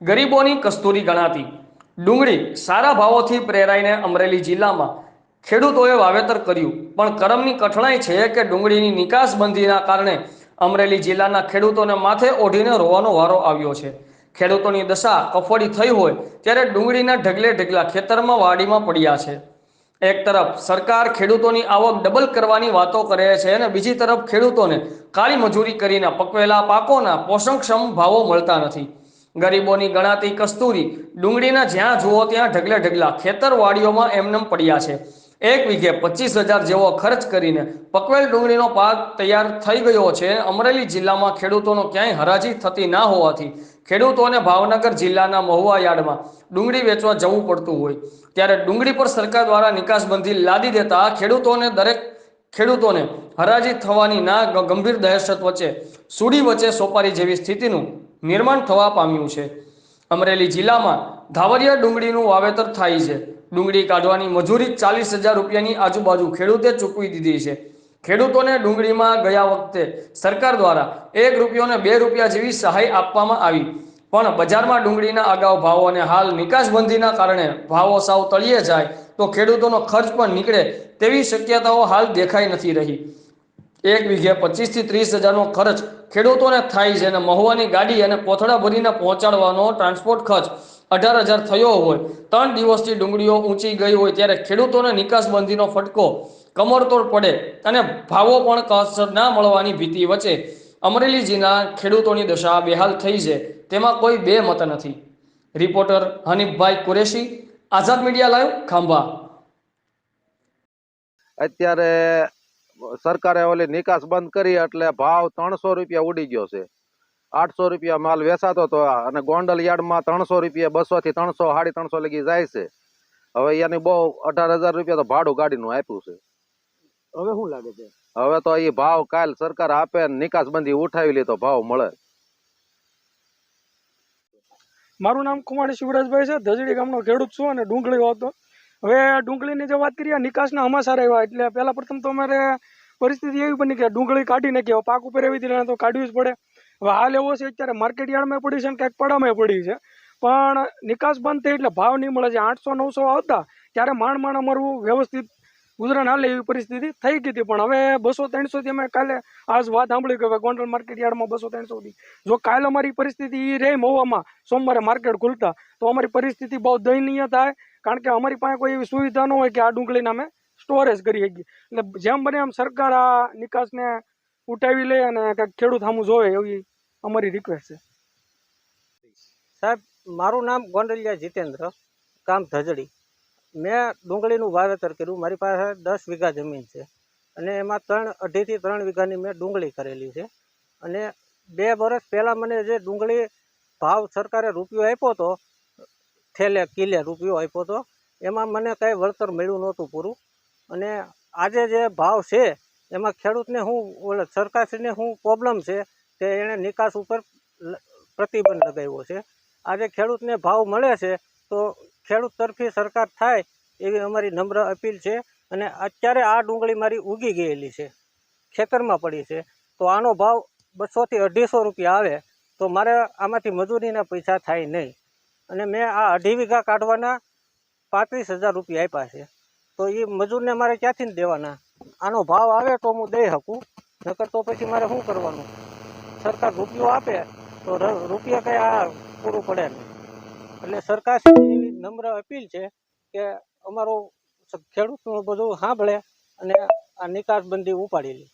ગરીબોની કસ્તુરી ગણાતી. ડુંગળી સારા ભાવોથી પ્રેરાઈને અમરેલી જિલ્લામાં ખેડૂતોએ વાવેતર કર્યું. પણ કરમની કઠણાઈ છે કે ડુંગળીની નિકાસબંધીના કારણે અમરેલી જિલ્લાના ખેડૂતોને માથે ઓઢીને રોવાનો વારો આવ્યો છે. ખેડૂતોની દશા કફોડી થઈ હોય ત્યારે ડુંગળીના ઢગલે ઢગલા ખેતરમાં વાડીમાં પડ્યા છે. એક તરફ સરકાર ખેડૂતોની આવક ડબલ કરવાની વાતો કરે છે અને બીજી તરફ ખેડૂતોને કાળી મજૂરી કરીને પકવેલા પાકોના પોષણક્ષમ ભાવો મળતા નથી. ગરીબોની ગણાતી કસ્તુરી ડુંગળીના જ્યાં જુઓ ત્યાં ઢગલે ઢગલા ખેતરવાડીઓમાં એમનેમ પડ્યા છે. એક વીઘે પચીસ હજાર જેવો ખર્ચ કરીને પકવેલ ડુંગળીનો પાક તૈયાર થઈ ગયો છે. અમરેલી જિલ્લામાં ખેડૂતોનો ક્યાંય હરાજી થતી ના હોવાથી ખેડૂતોને ભાવનગર જિલ્લાના મહુવા યાર્ડમાં ડુંગળી વેચવા જવું પડતું હોય. ત્યારે ડુંગળી પર સરકાર દ્વારા નિકાસબંધી લાદી દેતા ખેડૂતોને દરેક ખેડૂતોને હરાજી થવાની ના ગંભીર દહેશત વચ્ચે, સુડી વચ્ચે સોપારી જેવી સ્થિતિનું નિર્માણ થવા પામ્યું છે. અમરેલી જિલ્લામાં ધાવરિયા ડુંગળીનું વાવેતર થાય છે. ડુંગળી કાઢવાની મજૂરી ચાલીસ હજાર રૂપિયાની આજુબાજુ ખેડૂતે ચૂકવી દીધી છે. ખેડૂતોને ડુંગળીમાં ગયા વખતે સરકાર દ્વારા એક રૂપિયો ને બે રૂપિયા જેવી સહાય આપવામાં આવી. પણ બજારમાં ડુંગળીના અગાઉ ભાવો અને હાલ નિકાસબંધીના કારણે ભાવો સાવ તળિયે જાય તો ખેડૂતોનો ખર્ચ પણ નીકળે તેવી શક્યતાઓ હાલ દેખાઈ નથી રહી. એક વીઘે પચીસથી ત્રીસ હજારનો ખર્ચ ખેડૂતોને થાય છે અને મહુવાની ગાડી અને કોથળા ભરીને પહોંચાડવાનો ટ્રાન્સપોર્ટ ખર્ચ અઢાર હજાર થયો હોય. ત્રણ દિવસથી ડુંગળીઓ ઊંચી ગઈ હોય ત્યારે ખેડૂતોને નિકાસબંધીનો ફટકો કમરતોડ પડે અને ભાવો પણ કસર ના મળવાની ભીતિ વચ્ચે અમરેલી જિલ્લા ખેડૂતોની દશા બેહાલ થઈ છે. તેમાં કોઈ બે મત નથી. રિપોર્ટર હનીફભાઈ કુરેશી, આઝાદ મીડિયા લાઈવ ખાંભા. અત્યારે સરકારે ઓલી નિકાસ બંધ કરી એટલે ભાવ ત્રણસો રૂપિયા ઉડી ગયો છે. આઠસો રૂપિયા માલ વેચાતો હતો અને ગોંડલ યાર્ડમાં ત્રણસો રૂપિયા બસો થી ત્રણસો સાડી ત્રણસો લગી જાય છે. હવે એની બહુ અઢાર હજાર રૂપિયા તો ભાડું ગાડીનું આપ્યું છે. હવે શું લાગે છે? હવે તો એ ભાવ કાલ સરકાર આપે ને નિકાસ બંધી ઉઠાવી લે તો ભાવ મળે. મારું નામ કુમારી શિવરાજભાઈ છે. ધજડી ગામનો ખેડૂત છું અને ડુંગળી હતો. હવે ડુંગળીની જે વાત કરીએ નિકાસના હમાસાર આવ્યા. એટલે પહેલા પ્રથમ તો અમારે પરિસ્થિતિ એવી બની કે ડુંગળી કાઢી નાખી, હવે પાક ઉપર એવી રીતે તો કાઢવી જ પડે. હવે હાલ એવો છે અત્યારે માર્કેટ યાર્ડમાં પડી છે ને ક્યાંક પડામાં પડી છે. પણ નિકાસ બંધ થઈ એટલે ભાવ નહીં મળે. છે આઠસો નવસો આવતા, ત્યારે માણ માંડ અમારું વ્યવસ્થિત ગુજરાન હાલે એવી પરિસ્થિતિ થઈ ગઈ હતી. પણ હવે બસો ત્રણસોથી અમે કાલે આજ વાત સાંભળી કે ગોંડલ માર્કેટ યાર્ડમાં બસો ત્રણસોથી જો કાલે અમારી પરિસ્થિતિ એ રહે મહુવામાં સોમવારે માર્કેટ ખુલતા, તો અમારી પરિસ્થિતિ બહુ દયનીય થાય. કારણ કે અમારી પાસે કોઈ એવી સુવિધા ન હોય કે આ ડુંગળીને અમે સ્ટોરેજ કરી શકીએ. એટલે જેમ બને એમ સરકાર આ નિકાસને ઉઠાવી લે અને કંઈક ખેડૂત સામું જોવે એવી અમારી રિક્વેસ્ટ છે. સાહેબ, મારું નામ ગોંડલિયા જીતેન્દ્ર કામ ધજડી. મેં ડુંગળીનું વાવેતર કર્યું. મારી પાસે દસ વીઘા જમીન છે અને એમાં ત્રણ, અઢીથી ત્રણ વીઘાની મેં ડુંગળી કરેલી છે. અને બે વર્ષ પહેલાં મને જે ડુંગળી ભાવ સરકારે રૂપિયો આપ્યો હતો થેલે કિલે રૂપિયો આપ્યો હતો, એમાં મને કાંઈ વળતર મળ્યું નહોતું પૂરું. અને આજે જે ભાવ છે, એમાં ખેડૂતને શું ઓલે, સરકારશ્રીને શું પ્રોબ્લેમ છે કે એણે નિકાસ ઉપર પ્રતિબંધ લગાવ્યો છે. આજે ખેડૂતને ભાવ મળે છે, તો ખેડૂત તરફી સરકાર થાય એવી અમારી નમ્ર અપીલ છે અને અત્યારે આ ડુંગળી મારી ઉગી ગયેલી છે, ખેતરમાં પડી છે. તો આનો ભાવ બસોથી અઢીસો રૂપિયા આવે, તો મારે આમાંથી મજૂરીના પૈસા થાય નહીં. અને મેં આ અઢી વીઘા કાઢવાના પાંત્રીસ હજાર રૂપિયા આપ્યા છે. તો એ મજૂરને મારે ક્યાંથી દેવાના? આનો ભાવ આવે તો હું દઈ શકું? નકર તો પછી મારે શું કરવાનું? સરકાર રૂપિયો આપે, તો રૂપિયા કંઈ આ પૂરું પડે નહીં. એટલે સરકાર એવી નમ્ર અપીલ છે કે અમારો ખેડૂતનું બધું સાંભળે અને આ નિકાસબંધી ઉપાડી લે.